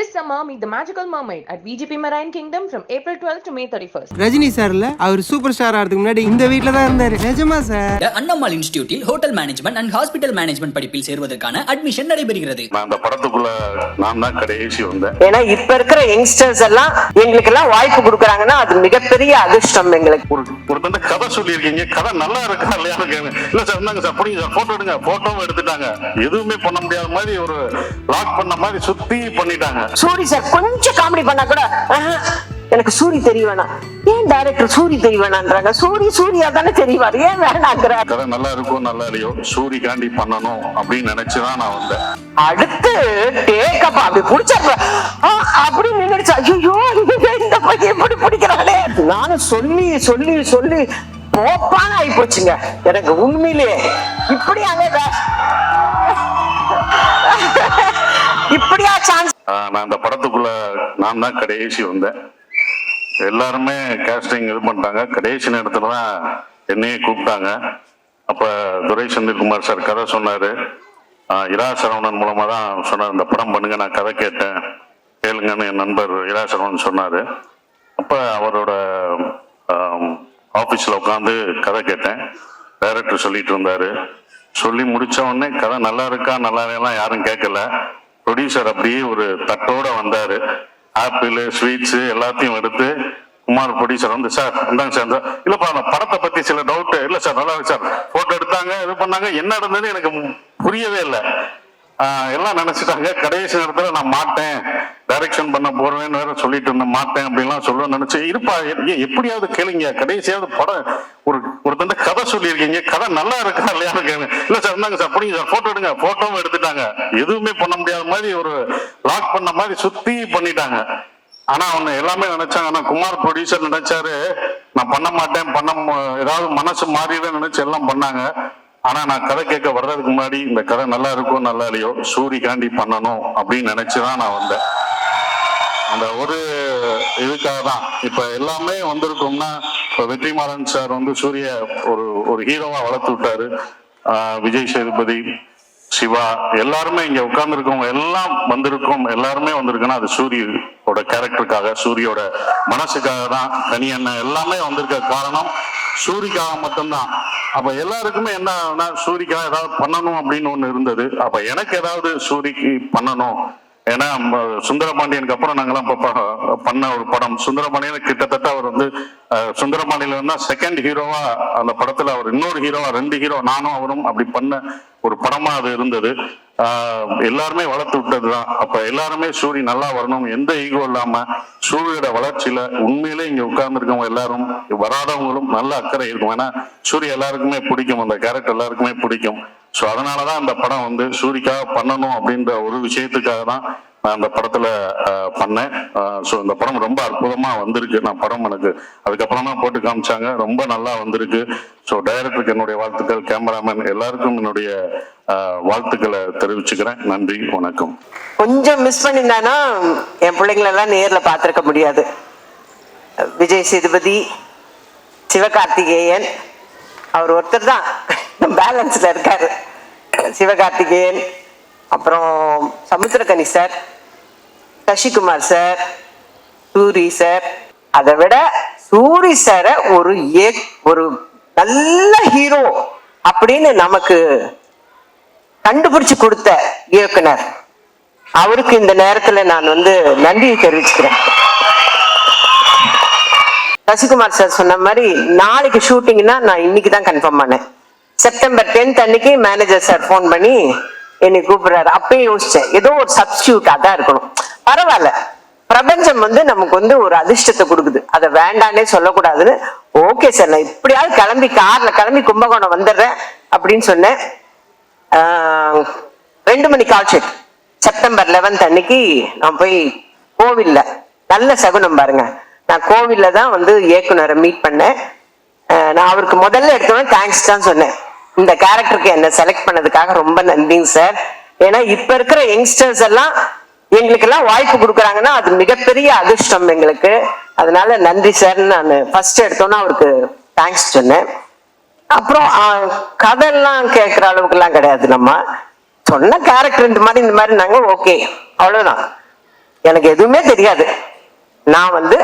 This summer, meet the magical mermaid at VGP Marine Kingdom from April 12th to May 31st. Rajini சார்ல அவர் super star ஆகிறதுக்கு முன்னாடி இந்த வீட்ல தான் இருந்தாரு. நிஜமா sir? Annammal இன்ஸ்டிடியூட்டில் hotel management and hospital management படிப்பில் சேர்வதற்கான அட்மிஷன் நடைபெறுகிறது. நான் அந்த படத்துக்குள்ள நான் தான் கடைசி வந்தேன். ஏன்னா இப்ப இருக்கிற யங்ஸ்டர்ஸ் எல்லாம் எங்களுக்கு எல்லாம் வாய்ப்பு கொடுக்குறாங்கன்னா அது மிகப்பெரிய அதிர்ஷ்டம் எங்களுக்கு. ஒரு ஒருத்தந்த கதை சொல்லியிருக்கீங்க. கதை நல்லா இருக்கா இல்லையா கேளு. இல்ல சார் இருந்தாங்க சார் பிடிங்க சார் போட்டோ எடுங்க. போட்டோவும் எடுத்துட்டாங்க. எதுவுமே பண்ண முடியாத மாதிரி ஒரு லாக் பண்ண மாதிரி சுத்தி பண்ணிட்டாங்க. சூரி சார் கொஞ்சம் காமெடி பண்ணா கூட எனக்கு சூரி தெரிய வேணாம். ஏன் டைரக்டர் சூரி தெரிய வேணான்றாங்க சூரி சூர்யா தானே தெரியவாரு ஏன் வேணாங்கிறார்? கதை நல்லா இருக்கும் நல்லா இல்லையோ சூரி காண்டி பண்ணணும் அப்படின்னு நினைச்சுதான் நான் வந்தேன். அடுத்து டேக்கப் அப்படி புடிச்சாரு அப்படி நின்னுடுச்சு. ஐயோ இந்த பையன் எப்படி பிடிக்கிறானே. நானும் சொல்லி சொல்லி சொல்லி போப்பான ஆகி போச்சுங்க. எனக்கு உண்மையிலேயே இப்படியாங்க வே- நான் அந்த படத்துக்குள்ள நான் தான் கடைசி வந்தேன். எல்லாருமே கேஸ்டிங் இது பண்ணிட்டாங்க. கடைசி நேரத்தில் தான் என்னையே கூப்பிட்டாங்க. அப்போ துரை செந்தில்குமார் சார் கதை சொன்னார். இரா சரவணன் மூலமாக தான் சொன்னார் இந்த படம் பண்ணுங்க நான் கதை கேட்டேன். கேளுங்கன்னு என் நண்பர் இரா சரவணன் சொன்னார். அப்போ அவரோட ஆஃபீஸில் உட்காந்து கதை கேட்டேன். டைரக்டர் சொல்லிட்டு இருந்தார். சொல்லி முடித்த உடனே கதை நல்லா இருக்கா நல்லா இல்லையா யாரும் கேட்கல. ப்ரொடியூசர் அப்படியே ஒரு தட்டோட வந்தாரு. ஆப்பிள் ஸ்வீட்ஸ் எல்லாத்தையும் எடுத்து குமார் ப்ரொடியூசர் வந்து சார் இந்தாங்க சார் இல்லைப்பா நான் படத்தை பத்தி சில டவுட்டு இல்ல சார் நல்லா இருக்கு சார். ஃபோட்டோ எடுத்தாங்க இது பண்ணாங்க. என்ன நடந்ததுன்னு எனக்கு புரியவே இல்லை. எல்லாம் நினைச்சிட்டாங்க. கடைசி நேரத்துல நான் மாட்டேன். டைரக்ஷன் பண்ண போறேன்னு வேற சொல்லிட்டு இருந்தேன். மாட்டேன் அப்படின்லாம் சொல்ல நினைச்சு இருப்பா எப்படியாவது கேளுங்க. கடைசியாவது படம் ஒரு ஒருத்தந்த கதை சொல்லியிருக்கீங்க. கதை நல்லா இருக்கா இல்லையான்னு இல்ல சார் இருந்தாங்க சார் பிடிங்க சார். போட்டோ எடுங்க. போட்டோவும் எடுத்துட்டாங்க. எதுவுமே பண்ண முடியாத மாதிரி ஒரு லாக் பண்ண மாதிரி சுத்தி பண்ணிட்டாங்க. ஆனா அவனை எல்லாமே நினைச்சாங்க. ஆனா குமார் ப்ரொடியூசர் நினைச்சாரு நான் பண்ண மாட்டேன் பண்ண ஏதாவது மனசு மாறிடுன்னு நினைச்சு எல்லாம் பண்ணாங்க. ஆனா நான் கதை கேட்க வர்றதுக்கு முன்னாடி இந்த கதை நல்லா இருக்கும் நல்லா இல்லையோ சூரி காண்டி பண்ணணும் அப்படின்னு நினைச்சுதான் நான் வந்தேன். அந்த ஒரு இதுக்காக தான். இப்ப எல்லாமே வந்திருக்கோம்னா இப்ப வெற்றிமாறன் சார் வந்து சூரிய ஒரு ஒரு ஹீரோவா வளர்த்து விட்டாரு. ஆஹ் விஜய் சேதுபதி சிவா எல்லாருமே இங்க உட்கார்ந்துருக்கவங்க எல்லாம் வந்திருக்கோம் எல்லாருமே வந்திருக்குன்னா அது சூரியோட கேரக்டருக்காக சூரியோட மனசுக்காக தான் தனி என்ன எல்லாமே வந்திருக்க காரணம் சூரிக்காக மட்டும்தான். அப்ப எல்லாருக்குமே என்ன சூரிக்கா ஏதாவது பண்ணணும் அப்படின்னு ஒண்ணு இருந்தது. அப்ப எனக்கு ஏதாவது சூரிக்கு பண்ணணும். ஏன்னா சுந்தரபாண்டியனுக்கு அப்புறம் நாங்கெல்லாம் பண்ண ஒரு படம். சுந்தரபாண்டியன் கிட்டத்தட்ட அவர் வந்து சுந்தரபாண்டியன் செகண்ட் ஹீரோவா அந்த படத்துல அவர் இன்னொரு ஹீரோவா ரெண்டு ஹீரோ நானும் அவரும் அப்படி பண்ண ஒரு படமா அது இருந்தது. எல்லாருமே வளர்த்து விட்டதுதான். அப்ப எல்லாருமே சூரி நல்லா வரணும் எந்த ஈகோ இல்லாம சூரியோட வளர்ச்சியில உண்மையிலே இங்க உட்கார்ந்துருக்கவங்க எல்லாரும் வராதவங்களும் நல்ல அக்கறை இருக்கும். ஏன்னா சூரிய எல்லாருக்குமே பிடிக்கும். அந்த கேரக்டர் எல்லாருக்குமே பிடிக்கும். ஸோ அதனாலதான் அந்த படம் வந்து சூரிக்காக பண்ணணும் அப்படின்ற ஒரு விஷயத்துக்காக தான் நான் அந்த படத்துல ஆஹ், பண்ணேன். ஸோ இந்த படம் ரொம்ப அற்புதமா வந்திருக்கு. நான் படம் எனக்கு அதுக்கப்புறம் தான் போட்டு காமிச்சாங்க. ரொம்ப நல்லா வந்திருக்கு. ஸோ டைரக்டருக்கு என்னுடைய வாழ்த்துக்கள் கேமராமேன் எல்லாருக்கும் என்னுடைய வாழ்த்துக்களை தெரிவிச்சுக்கிறேன். நன்றி வணக்கம். கொஞ்சம் மிஸ் பண்ணியிருந்தானா என் பிள்ளைங்களெல்லாம் நேர்ல பார்த்துருக்க முடியாது. விஜய் சேதுபதி சிவகார்த்திகேயன் அவர் ஒருத்தர் தான். பேலன்ஸ்ல இருக்காரு. சிவகார்த்திகேயன் அப்புறம் Samuthirakani sir Sasikumar sir Soori sir. அதை விட சூரி சாரை ஒரு ஏ ஒரு நல்ல ஹீரோ அப்படின்னு நமக்கு கண்டுபிடிச்சு கொடுத்த இயக்குனர். அவருக்கு இந்த நேரத்துல நான் வந்து நன்றியை தெரிவிச்சுக்கிறேன். சசிகுமார் சார் சொன்ன மாதிரி நாளைக்கு ஷூட்டிங்னா நான் இன்னைக்கு தான் கன்ஃபார்ம் பண்ணேன். செப்டம்பர் டென்த் அன்னைக்கு மேனேஜர் சார் ஃபோன் பண்ணி என்னை கூப்பிடுறாரு. அப்பயும் யோசிச்சேன். ஏதோ ஒரு சப்ஸ்டியூட்டா தான் இருக்கணும். பரவாயில்ல. பிரபஞ்சம் வந்து நமக்கு வந்து ஒரு அதிர்ஷ்டத்தை கொடுக்குது. அதை வேண்டானே சொல்லக்கூடாதுன்னு. ஓகே சார் நான் இப்படியாவது கிளம்பி கார்ல கிளம்பி கும்பகோணம் வந்துடுறேன் அப்படின்னு சொன்னேன். ரெண்டு மணி கால்ஷீட் செப்டம்பர் லெவன்த் அன்னைக்கு நான் போய் கோவில்ல நல்ல சகுனம் பாருங்க. நான் கோவில்ல தான் வந்து இயக்குனரை மீட் பண்ணேன். நான் அவருக்கு முதல்ல எடுத்தோன்னே தேங்க்ஸ் தான் சொன்னேன். இந்த கேரக்டருக்கு என்ன செலக்ட் பண்ணதுக்காக ரொம்ப நன்றிங்க சார் ஏன்னா இப்ப இருக்கிற யங்ஸ்டர்ஸ் எல்லாம் எங்களுக்கு எல்லாம் வாய்ப்பு கொடுக்குறாங்கன்னா அது மிகப்பெரிய அதிர்ஷ்டம் எங்களுக்கு. அதனால நன்றி சார்னு நான் ஃபர்ஸ்ட் எடுத்தோன்னா அவருக்கு தேங்க்ஸ் சொன்னேன். அப்புறம் ஆ, கதையெல்லாம் கேட்குற அளவுக்குலாம் கிடையாது நம்ம. சொன்ன கேரக்டர் இந்த மாதிரி இந்த மாதிரி நாங்க ஓகே அவ்வளவுதான். எனக்கு எதுவுமே தெரியாது. நான் வந்து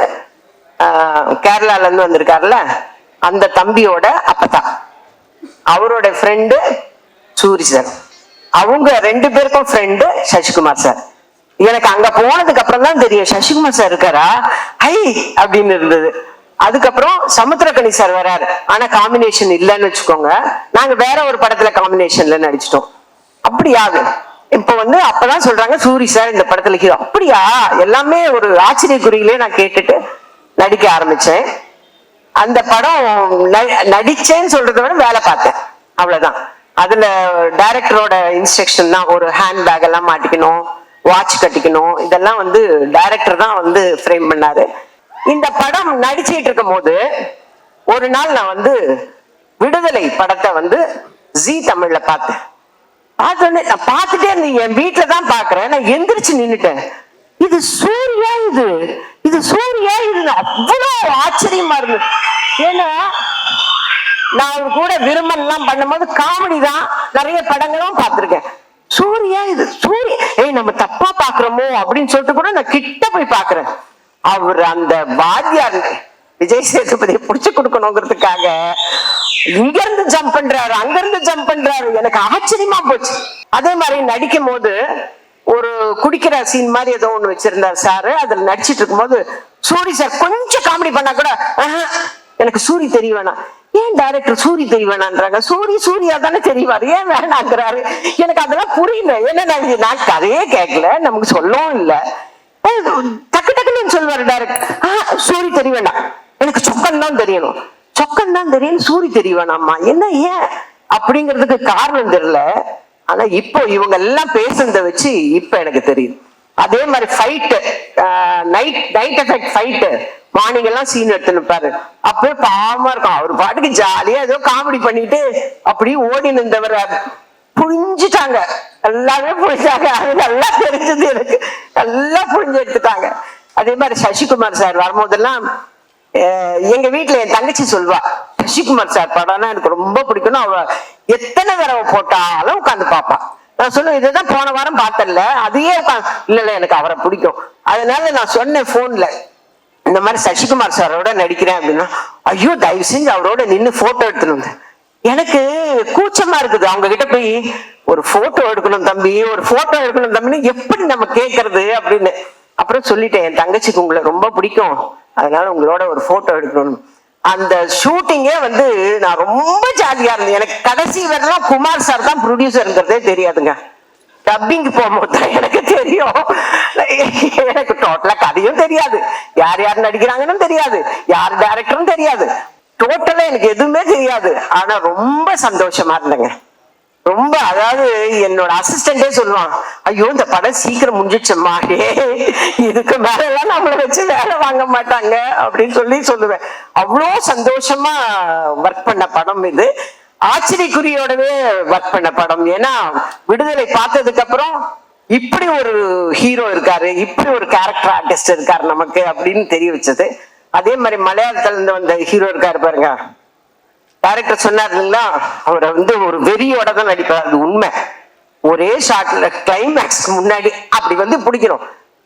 ஆஹ், கேரளால இருந்து வந்திருக்காருல அந்த தம்பியோட அப்பதான் அவரோட ஃப்ரெண்டு சூரி சார் அவங்க ரெண்டு பேருக்கும் ஃப்ரெண்டு சசிகுமார் சார் எனக்கு அங்க போனதுக்கு அப்புறம் தான் தெரியும் சசிகுமார் சார் இருக்காரா? ஐ! அப்படின்னு இருந்தது. அதுக்கப்புறம் சமுத்திரக்கணி சார் வராரு. ஆனா காம்பினேஷன் இல்லைன்னு வச்சுக்கோங்க. நாங்க வேற ஒரு படத்துல காம்பினேஷன்ல நடிச்சிட்டோம். அப்படியாது இப்ப வந்து அப்பதான் சொல்றாங்க சூரி சார் இந்த படத்துல ஹீரோ அப்படியா? எல்லாமே ஒரு ஆச்சரிய குறியிலே நான் கேட்டுட்டு நடிக்க ஆரம்பிச்சேன். அந்த படம் ந- நடிச்சேன்னு சொல்றதை விட வேலை பார்த்தேன். அவ்வளவுதான். அதுல டைரக்டரோட இன்ஸ்ட்ரக்ஷன் தான் ஒரு ஹேண்ட் பேக் எல்லாம் மாட்டிக்கணும் வாட்ச் கட்டிக்கணும். இதெல்லாம் வந்து டைரக்டர் தான் வந்து ஃப்ரேம் பண்ணாரு. இந்த படம் நடிச்சிட்டு இருக்கும் போது ஒரு நாள் நான் வந்து விடுதலை படத்தை வந்து ஜி தமிழ்ல பார்த்தேன். பார்த்தோன்னே நான் பார்த்துட்டே இருந்தேன். என் வீட்டுல தான் பாக்குறேன் நான் எந்திரிச்சு நின்னுட்டேன். இது சூர்யா இது. இது சூர்யா இது அவ்வளவு ஆச்சரியமா இருந்தது. ஏன்னா நான் அவர் கூட விரும்பன் எல்லாம் பண்ணும்போது காமெடி தான் நிறைய படங்களும் பார்த்திருக்கேன். சூர்யா இது சூரிய. ஏய் நம்ம தப்பா பாக்குறோமோ அப்படின்னு சொல்லிட்டு கூட நான் கிட்ட போய் பாக்குறேன் அவர் அந்த வாத்தியார் விஜய் சேதுபதியை புடிச்சு கொடுக்கணுங்கிறதுக்காக இங்க இருந்து ஜம்ப் பண்றாரு அங்க இருந்து ஜம்ப் பண்றாரு. எனக்கு ஆச்சரியமா போச்சு. அதே மாதிரி நடிக்கும் போது ஒரு குடிக்கிற சீன் மாதிரி ஏதோ ஒண்ணு வச்சிருந்தார் சாரு. அதுல நடிச்சிட்டு இருக்கும்போது சூரி சார் கொஞ்சம் காமெடி பண்ணா கூட எனக்கு சூரி தெரிய வேணாம் ஏன் டைரக்டர் சூரி தெரிய வேணான்றாங்க சூரி சூரியா தானே தெரியவாரு ஏன் வேணாங்கிறாரு? எனக்கு அதெல்லாம் புரியல. ஏன்னா நான் நான் கதையே கேட்கல. நமக்கு சொல்லவும் இல்லை. டக்கு டக்குன்னு சொல்லுவாரு டைரக்ட் சூரி தெரிய வேண்டாம் எனக்கு சொக்கன் தான் தெரியணும். சொக்கன் தான் தெரியும் சூரி தெரிய வேணாமா என்ன ஏன்? அப்படிங்கிறதுக்கு காரணம் தெரியல. ஆனா இப்போ இவங்க எல்லாம் பேசுனதை வச்சு இப்ப எனக்கு தெரியும் அதே மாதிரி fight night night effect fight morning எல்லாம் சீன் எடுத்து நிப்பாரு அப்பவே பாவமா இருக்கும். அவர் பாட்டுக்கு ஜாலியா ஏதோ காமெடி பண்ணிட்டு அப்படியே ஓடி நின்றவர் புரிஞ்சுட்டாங்க. எல்லாமே புரிஞ்சாங்க. அது நல்லா தெரிஞ்சது எனக்கு. நல்லா புரிஞ்சு எடுத்துட்டாங்க. அதே மாதிரி சசிகுமார் சார் வரும்போதெல்லாம் எங்க வீட்டுல என் தங்கச்சி சொல்வா சசிகுமார் சார் படம்னா எனக்கு ரொம்ப பிடிக்கும்னு அவ எத்தனை தடவை போட்டாலும் உட்காந்து பாப்பா நான் சொல்லுவேன் இதுதான் போன வாரம் பார்த்தல அதையே உட்காந்து இல்ல இல்ல எனக்கு அவரை பிடிக்கும். அதனால நான் சொன்னேன் போன்ல இந்த மாதிரி சசிகுமார் சாரோட நடிக்கிறேன் அப்படின்னா ஐயோ தயவு செஞ்சு அவரோட நின்று போட்டோ எடுத்துன்னு வந்தேன் எனக்கு கூச்சமா இருக்குது. அவங்க கிட்ட போய் ஒரு போட்டோ எடுக்கணும் தம்பி ஒரு போட்டோ எடுக்கணும் தம்பின்னு எப்படி நம்ம கேட்கறது அப்படின்னு அப்புறம் சொல்லிட்டேன். என் தங்கச்சிக்கு உங்களை ரொம்ப பிடிக்கும். அதனால உங்களோட ஒரு போட்டோ எடுக்கணும் அந்த ஷூட்டிங்கே வந்து நான் ரொம்ப ஜாலியா இருந்தேன். எனக்கு கடைசி வரலாம் குமார் சார் தான் ப்ரொடியூசருங்கிறதே தெரியாதுங்க. டப்பிங் போகும்போது தான் எனக்கு தெரியும். எனக்கு டோட்டலா கதையும் தெரியாது. யார் யார் நடிக்கிறாங்கன்னு தெரியாது. யார் டேரக்டரும் தெரியாது. டோட்டலா எனக்கு எதுவுமே தெரியாது. ஆனா ரொம்ப சந்தோஷமா இருந்தேங்க. ரொம்ப அதாவது என்னோட அசிஸ்டண்டே சொல்லுவான் ஐயோ இந்த படம் சீக்கிரம் முடிஞ்சிச்சம்மா இதுக்கு மேலாம் எல்லாம் நம்மள வச்சு வேலை வாங்க மாட்டாங்க. அப்படின்னு சொல்லி சொல்லுவேன். அவ்வளோ சந்தோஷமா ஒர்க் பண்ண படம் இது. ஆச்சரியக்குரியோடவே ஒர்க் பண்ண படம். ஏன்னா விடுதலை பார்த்ததுக்கு அப்புறம் இப்படி ஒரு ஹீரோ இருக்காரு இப்படி ஒரு கேரக்டர் ஆர்டிஸ்ட் இருக்காரு நமக்கு அப்படின்னு தெரிய வச்சது. அதே மாதிரி மலையாளத்துல இருந்து வந்த ஹீரோ இருக்காரு பாருங்க. டேரக்டர் சொன்னார் இல்லைங்களா அவரை வந்து ஒரு வெறியோட தான் நடிப்பார். அது உண்மை. ஒரே ஷாட்ல கிளைமேக்ஸ் முன்னாடி அப்படி வந்து பிடிக்கணும்.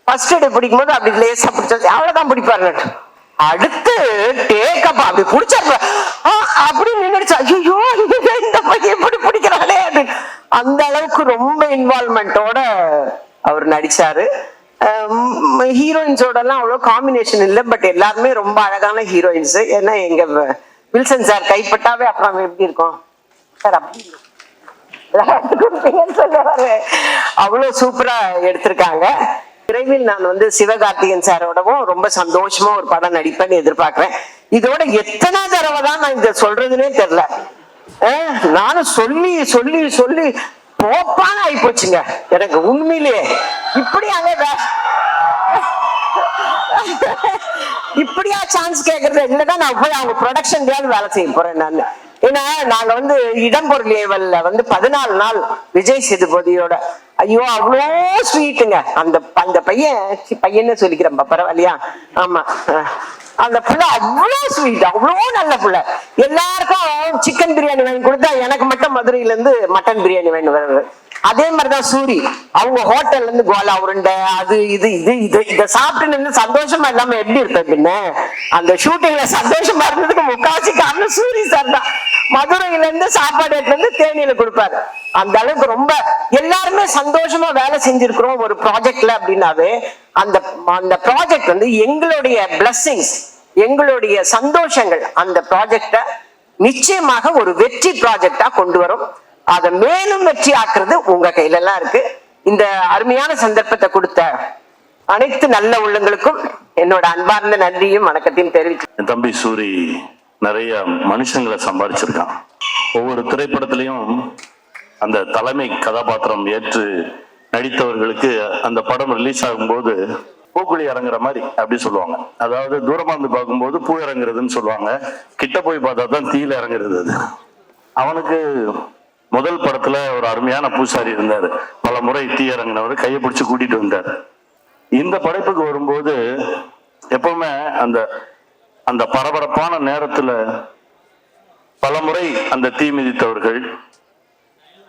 ஃபர்ஸ்ட் டே பிடிக்கும் போது அப்படி லேசா பிடிச்சா அவ்வளவுதான் பிடிப்பாரு. அடுத்து டேக்கப் அப்படி பிடிச்சாரு. ஆ, அப்படி நின்னுடுச்சு. ஐயோ இந்த எப்படி பிடிக்கிறாளே அந்த அளவுக்கு ரொம்ப இன்வால்மெண்ட்டோட அவர் நடிச்சாரு. ஹீரோயின்ஸோட எல்லாம் அவ்வளோ காம்பினேஷன் இல்லை பட் எல்லாருமே ரொம்ப அழகான ஹீரோயின்ஸ் ஏன்னா எங்க வில்சன் சார் கைப்பட்டாவே அப்புறம் எப்படி இருக்கும் சார் அப்படி அவ்வளவு சூப்பரா எடுத்திருக்காங்க. விரைவில் நான் வந்து சிவகார்த்திகன் சாரோடவும் ரொம்ப சந்தோஷமா ஒரு படம் நடிப்பேன்னு எதிர்பார்க்கிறேன். இதோட எத்தனை தடவை தான் நான் இத சொல்றதுன்னே தெரியல நானும் சொல்லி சொல்லி சொல்லி போப்பான ஆகி போச்சுங்க எனக்கு உண்மையிலேயே இப்படி அங்க இப்படியா சான்ஸ் கேக்குறது? இல்லைன்னா நான் போய் அவங்க ப்ரொடக்ஷன்லயாவது வேலை செய்ய போறேன் நான். ஏன்னா நாங்க வந்து இடம்பொருள் ஏவல்ல வந்து பதினாலு நாள் விஜய் சேதுபதியோட. ஐயோ அவ்வளோ ஸ்வீட்டுங்க அந்த அந்த பையன் பையன் பையன்னு சொல்லிக்கிறேன் பரவாயில்லையா? ஆமா. அந்த புள்ள அவ்வளோ ஸ்வீட் அவ்வளோ நல்ல புள்ள. எல்லாருக்கும் சிக்கன் பிரியாணி வாங்கி கொடுத்தா எனக்கு மட்டும் மதுரையில இருந்து மட்டன் பிரியாணி வாங்கி வர்றது. அதே மாதிரிதான் சூரி. அவங்க ஹோட்டல்ல இருந்து கோலா உருண்டை அது இது இது இது இதை சாப்பிட்டு நின்று சந்தோஷமா இல்லாம எப்படி இருப்பேன் பின்ன? அந்த ஷூட்டிங்ல சந்தோஷமா இருந்ததுக்கு முக்காவாசி காரணம் சூரி சார் தான். மதுரையில இருந்து சாப்பாடு எடுத்து வந்து தேனியில கொடுப்பாரு. அந்த அளவுக்கு ரொம்ப எல்லாருமே சந்தோஷமா வேலை செஞ்சிருக்கிறோம் ஒரு ப்ராஜெக்ட்ல அப்படின்னாவே அந்த அந்த ப்ராஜெக்ட் வந்து எங்களுடைய பிளஸ்ஸிங்ஸ் எங்களுடைய சந்தோஷங்கள் அந்த ப்ராஜெக்ட நிச்சயமாக ஒரு வெற்றி ப்ராஜெக்டா கொண்டு வரும். அதை மேலும் வெற்றி ஆக்குறது உங்க கையில எல்லாம் இருக்கு. இந்த அருமையான சந்தர்ப்பத்தை கொடுத்த அனைத்து நல்ல உள்ளங்களுக்கும் என்னோட அன்பார்ந்த நன்றியும் வணக்கத்தையும் தெரிவிச்சு தம்பி சூரி நிறைய மனுஷங்களை சம்பாதிச்சிருக்கான் ஒவ்வொரு திரைப்படத்திலையும் அந்த தலைமை கதாபாத்திரம் ஏற்று நடித்தவர்களுக்கு அந்த படம் ரிலீஸ் ஆகும்போது பூக்குழி இறங்குற மாதிரி அப்படி சொல்லுவாங்க. அதாவது தூரமா இருந்து பார்க்கும்போது பூ இறங்குறதுன்னு சொல்லுவாங்க. கிட்ட போய் பார்த்தா தான் தீயில இறங்குறது அது. அவனுக்கு முதல் படத்துல ஒரு அருமையான பூசாரி இருந்தார். பல முறை தீ இறங்கினவர் கையை பிடிச்சி கூட்டிட்டு வந்தார். இந்த படைப்புக்கு வரும்போது எப்பவுமே அந்த அந்த பரபரப்பான நேரத்துல பலமுறை அந்த தீ மிதித்தவர்கள்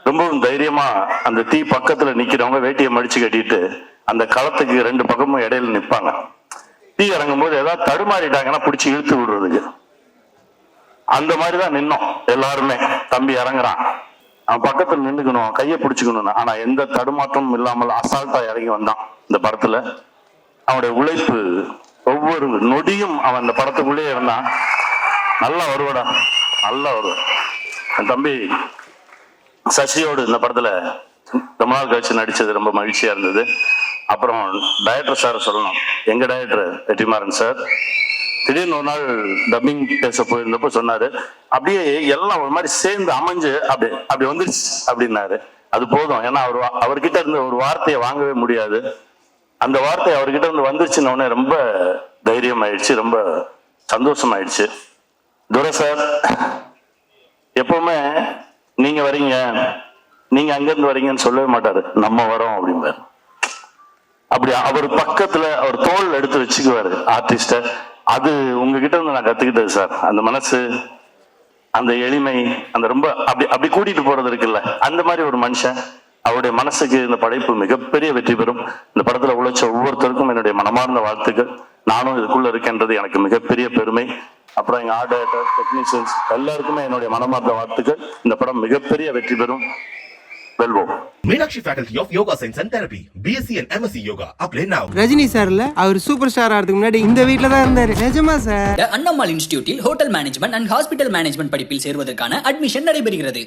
ரொம்பவும் தைரியமா அந்த தீ பக்கத்துல நிக்கிறவங்க வேட்டியை மடிச்சு கட்டிட்டு அந்த களத்துக்கு ரெண்டு பக்கமும் இடையில நிப்பாங்க. தீ இறங்கும் போது ஏதாவது தடுமாறிட்டாங்கன்னா பிடிச்சி இழுத்து விடுறதுக்கு. அந்த மாதிரிதான் நின்னோம் எல்லாருமே. தம்பி இறங்குறான். அவன் பக்கத்துல நின்னுக்கணும் கையை பிடிச்சுக்கணும் ஆனா எந்த தடுமாற்றமும் இல்லாமல் அசால்ட்டா இறங்கி வந்தான் இந்த படத்துல. அவனுடைய உழைப்பு ஒவ்வொரு நொடியும் அவன் அந்த படத்துக்குள்ளே இருந்தான். நல்லா வருவடா. நல்லா வருவன் என் தம்பி சசியோடு இந்த படத்துல ரொம்ப நாள் கழிச்சு நடிச்சது ரொம்ப மகிழ்ச்சியா இருந்தது. அப்புறம் டைரக்டர் சார் சொல்லணும். எங்க டைரக்டர் வெற்றிமாறன் சார் திடீர்னு ஒரு நாள் டப்பிங் பேச போயிருந்தப்போ சொன்னாரு அப்படியே எல்லாம் ஒரு மாதிரி சேர்ந்து அமைஞ்சு அப்படி அப்படி வந்துருச்சு அப்படின்னாரு. அது போதும். ஏன்னா அவர் வா- அவர்கிட்ட இருந்த ஒரு வார்த்தையை வாங்கவே முடியாது. அந்த வார்த்தை அவர்கிட்ட இருந்து வந்துருச்சுன்ன உடனே ரொம்ப தைரியம் ஆயிடுச்சு ரொம்ப சந்தோஷம் ஆயிடுச்சு துரை சார் எப்பவுமே நீங்க வரீங்க நீங்க அங்கிருந்து வரீங்கன்னு சொல்லவே மாட்டாரு. நம்ம வரோம் அப்படிம்பாரு. அப்படி அவர் பக்கத்துல அவர் தோல் எடுத்து வச்சுக்குவாரு ஆர்டிஸ்ட அது உங்ககிட்ட இருந்து நான் கத்துக்கிட்டது சார். அந்த மனசு அந்த எளிமை அந்த ரொம்ப அப்படி அப்படி கூட்டிட்டு போறது இருக்குல்ல அந்த மாதிரி ஒரு மனுஷன் அவருடைய மனசுக்கு இந்த படைப்பு மிகப்பெரிய வெற்றி பெறும். இந்த படத்துல உழைச்ச ஒவ்வொருத்தருக்கும் என்னுடைய மனமார்ந்த வாழ்த்துக்கள். நானும் இதுக்குள்ள இருக்கேன்றது எனக்கு மிகப்பெரிய பெருமை. அப்புறம் எங்க ஆர்ட் டைரக்டர் டெக்னீஷியன்ஸ் எல்லாருக்குமே என்னுடைய மனமார்ந்த வாழ்த்துக்கள். இந்த படம் மிகப்பெரிய வெற்றி பெறும். வெல்வோம். and Therapy, BSc and MSc Yoga. Apply now. Rajini சார்ல அவர் சூப்பர் ஸ்டார் ஆகிறதுக்கு முன்னாடி இந்த வீட்ல தான் இருந்தாரு. நிஜமா சார்? The Annammal இன்ஸ்டிடியூட்டில் hotel management and hospital management படிப்பில் சேர்வதற்கான அட்மிஷன் நடைபெறுகிறது.